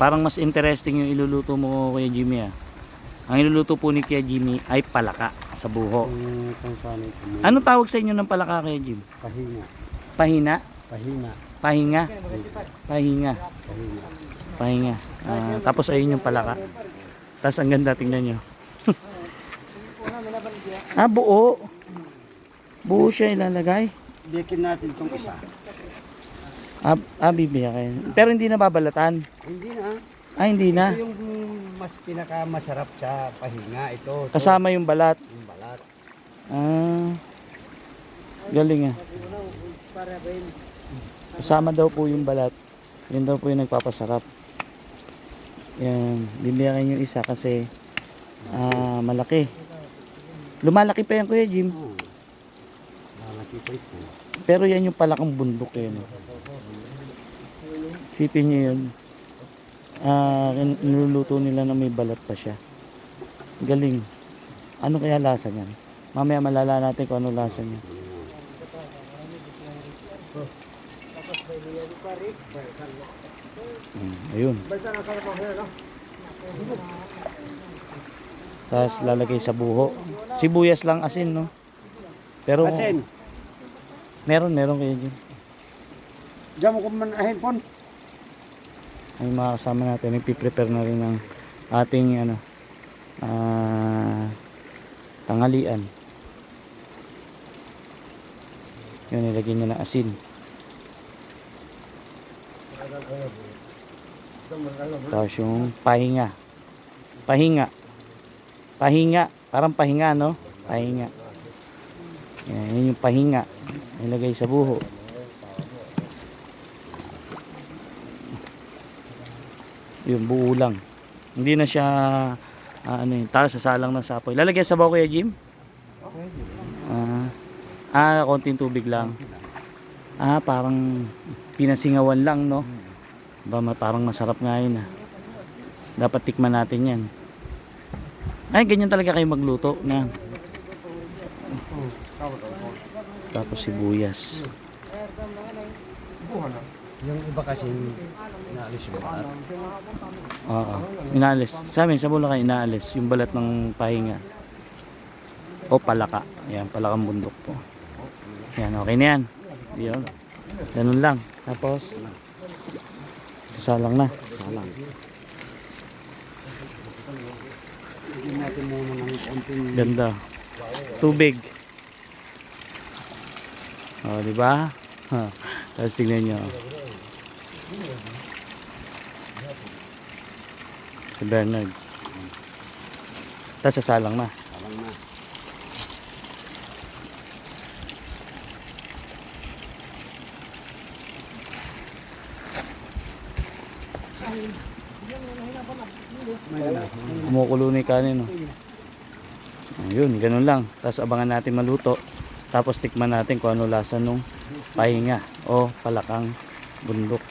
Parang mas interesting yung iluluto mo Kuya Jimmy ah. Ang iluluto po ni Kuya Jimmy ay palaka sa buho. Ang kung saan ito mo. Anong tawag sa inyo ng palaka Kuya Jim? Pahinga. Pahina? Pahinga. Pahinga? Pahinga. Pahinga. Pahinga. Ah, tapos ayun yung palaka. Tapos ang ganda tingnan nyo. ah, buo. Buo siya ilalagay. Biyakin natin itong isa. Ah, ah bibiyak kayo. Pero hindi na babalatan? Hindi na. Ah, hindi na? Yung mas pinakamasarap sa pahinga. Ito, ito. Kasama yung balat? Yung balat. Ah. Galing ah. Kasama daw po yung balat. Yun daw po yung nagpapasarap. Yan. Bibiyakin yung isa kasi ah, malaki. Lumalaki pa yan kuya Jim. Hmm. Pero yan yung palakang bundok eh. No? Sipin nyo yun. Ah, niluluto nila na may balat pa siya. Galing. Ano kaya lasa niyan? Mamaya malala natin kung ano lasa niya. Mm, ayun. Tapos lalagay sa buho. Sibuyas lang asin, no? Pero, asin meron, meron kayo dyan. Diyan mo manahin pon. Ang mga kasama natin, nagpiprepare na rin ng ating ano, ah, tanghalian. Yun, nilagyan niya ng asin. Tapos yung pahinga. Pahinga. Pahinga. Parang pahinga, no? Pahinga. Yan, yun yung pahinga. Nilagay sa buho. Yun, buo lang. Hindi na siya ah, ano yun, taas sasalang ng sapoy. Lalagyan sa bawo kuya Jim? Ah, ah, konting tubig lang. Ah, parang pinasingawan lang, no? Ba, parang masarap nga yun, ah. Dapat tikman natin yan. Ay, ganyan talaga kayo magluto. Na. Tapos sibuyas. Yung iba kasi naalis yung balat. Oo. Inaalis. Sa amin, sa Bulacan, inaalis yung balat ng pahinga. O palaka. Ayan, palakang bundok po. Ayan, okay na yan. Yun. Ganun lang. Tapos, sasalang na. Salang. Ganda. Tubig. O, di ba? Tapos tignan nyo. Si Bernard. Tapos sasalang na. salang na. Kumukulo na yung kanin. Oh. Ayun, ganun lang. Tapos abangan natin maluto. Tapos tikman natin kung ano lasa nung pahinga o palakang bundok.